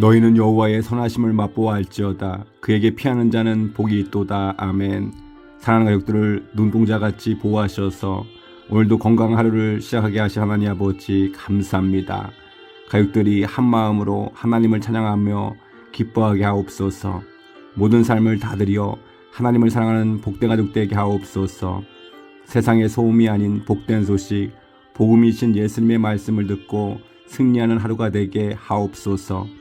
너희는 여호와의 선하심을 맛보아할지어다. 그에게 피하는 자는 복이 있도다. 아멘. 사랑하는 가족들을 눈동자같이 보호하셔서 오늘도 건강한 하루를 시작하게 하신 하나님 아버지 감사합니다. 가족들이 한 마음으로 하나님을 찬양하며 기뻐하게 하옵소서. 모든 삶을 다 드려 하나님을 사랑하는 복된 가족 되게 하옵소서. 세상의 소음이 아닌 복된 소식 복음이신 예수님의 말씀을 듣고 승리하는 하루가 되게 하옵소서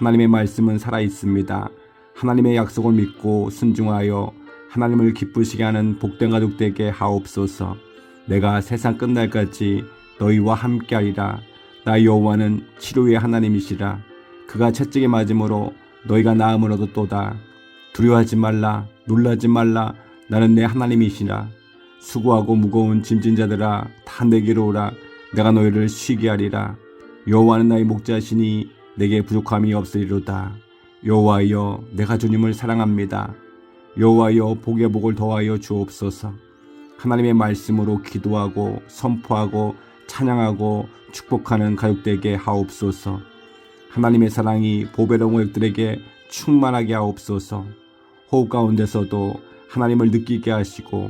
하나님의 말씀은 살아 있습니다. 하나님의 약속을 믿고 순종하여 하나님을 기쁘시게 하는 복된 가족 되게 하옵소서. 내가 세상 끝날까지 너희와 함께하리라. 나 여호와는 치료의 하나님이시라. 그가 채찍에 맞음으로 너희가 나음을 얻었도다. 두려워하지 말라. 놀라지 말라. 나는 내 하나님이시라. 수고하고 무거운 짐진 자들아 다 내게로 오라. 내가 너희를 쉬게 하리라. 여호와는 나의 목자시니 내게 부족함이 없으리로다. 여호와여 내가 주님을 사랑합니다. 여호와여 복의 복을 더하여 주옵소서. 하나님의 말씀으로 기도하고 선포하고 찬양하고 축복하는 가족되게 하옵소서. 하나님의 사랑이 보배로운 가족들에게 충만하게 하옵소서. 호흡 가운데서도 하나님을 느끼게 하시고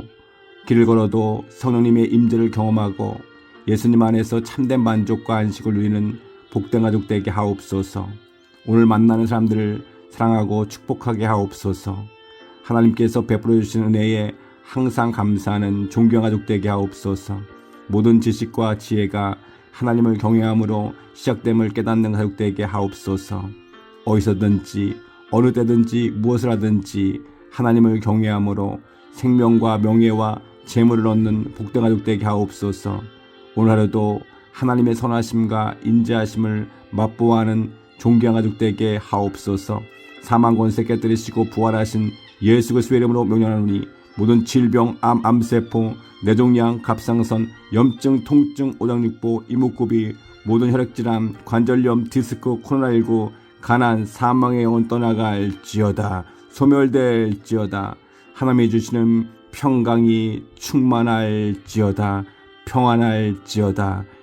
길을 걸어도 성령님의 임재를 경험하고 예수님 안에서 참된 만족과 안식을 누리는 복된 가족 되게 하옵소서. 오늘 만나는 사람들을 사랑하고 축복하게 하옵소서. 하나님께서 베풀어 주신 은혜에 항상 감사하는 존경 가족 되게 하옵소서. 모든 지식과 지혜가 하나님을 경외함으로 시작됨을 깨닫는 가족 되게 하옵소서. 어디서든지 어느 때든지 무엇을 하든지 하나님을 경외함으로 생명과 명예와 재물을 얻는 복된 가족 되게 하옵소서. 오늘 하루도 하나님의 선하심과 인자하심을 맛보아하는 가족되게 하옵소서. 사망 권세 깨뜨리시고 부활하신 예수 그리스도의 이름으로 명령하노니 모든 질병, 암, 암세포, 뇌종양, 갑상선, 염증, 통증, 오장육부, 이목구비, 모든 혈액질환, 관절염, 디스크, 코로나19, 가난, 사망의 영혼 떠나갈지어다. 소멸될지어다. 하나님이 주시는 평강이 충만할지어다. 평안할지어다.